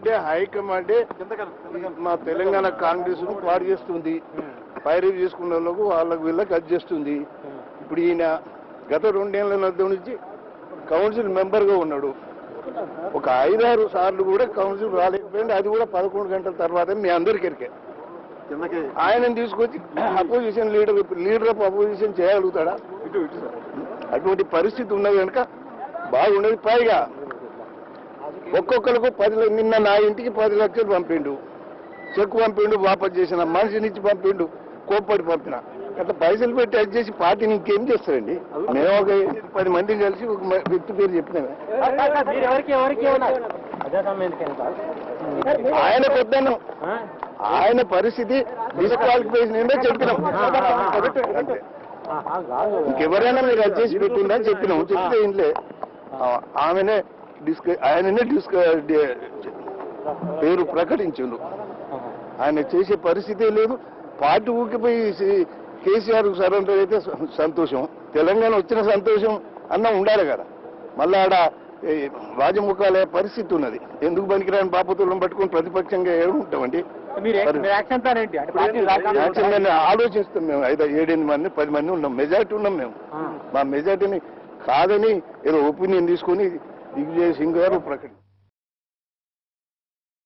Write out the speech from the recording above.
ఏంటంటే హైకమాండే మా తెలంగాణ కాంగ్రెస్ను పాడు చేస్తుంది. పైరవి చేసుకున్న వాళ్ళకు వాళ్ళకు వీళ్ళకి అది చేస్తుంది. ఇప్పుడు ఈయన గత రెండేళ్ళ మధ్య నుంచి కౌన్సిల్ మెంబర్గా ఉన్నాడు. ఒక ఐదారు సార్లు కూడా కౌన్సిల్ రాలేకపోయింది. అది కూడా పదకొండు గంటల తర్వాత మీ అందరికి ఎరికే. ఆయనను తీసుకొచ్చి opposition leader leader of opposition చేయగలుగుతాడా? అటువంటి పరిస్థితి ఉన్నది కనుక బాగుండేది. పైగా ఒక్కొక్కరికి పది నిన్న నా ఇంటికి పది లక్షలు పంపిండు. చెక్ పంపిండు వాపస్ చేసిన మనిషినిచ్చి పంపిండు కోప్పడి పంపిన. అట్లా పైసలు పెట్టి అది చేసి పార్టీని ఇంకేం చేస్తారండి? మేము ఒక పది మంది కలిసి ఒక వ్యక్తి పేరు సార్ ఆయన పెద్దను. ఆ? ఆయన పరిస్థితి డిస్క్వాలిఫికేషన్ ఏంటో చెప్పినాం. ఇంకెవరైనా మీరు అది చేసి పెట్టిందని చెప్పినాం. చెప్తే ఇంట్లో. ఆమెనే డిస్క ఆయననే డిస్క పేరు ప్రకటించిండు ఆహా. ఆయన చేసే పరిస్థితే లేదు. పార్టీ ఊకిపోయి కేసీఆర్ సరెండర్ అయితే సంతోషం. తెలంగాణ వచ్చిన సంతోషం అన్న ఉండాలి కదా. మళ్ళా ఆడ రాజముఖాలే పరిస్థితి ఉన్నది. ఎందుకు పనికిరాని బాపతులను పట్టుకొని ప్రతిపక్షంగా యాక్చువల్గా ఆలోచిస్తాం మేము. ఐదు ఏడెనిమిది మంది పది మంది ఉన్నాం. మెజార్టీ ఉన్నాం మేము. మా మెజార్టీని కాదని ఏదో ఒపీనియన్ తీసుకొని దిగ్విజయ్ సింగ్ గారు ప్రకటించారు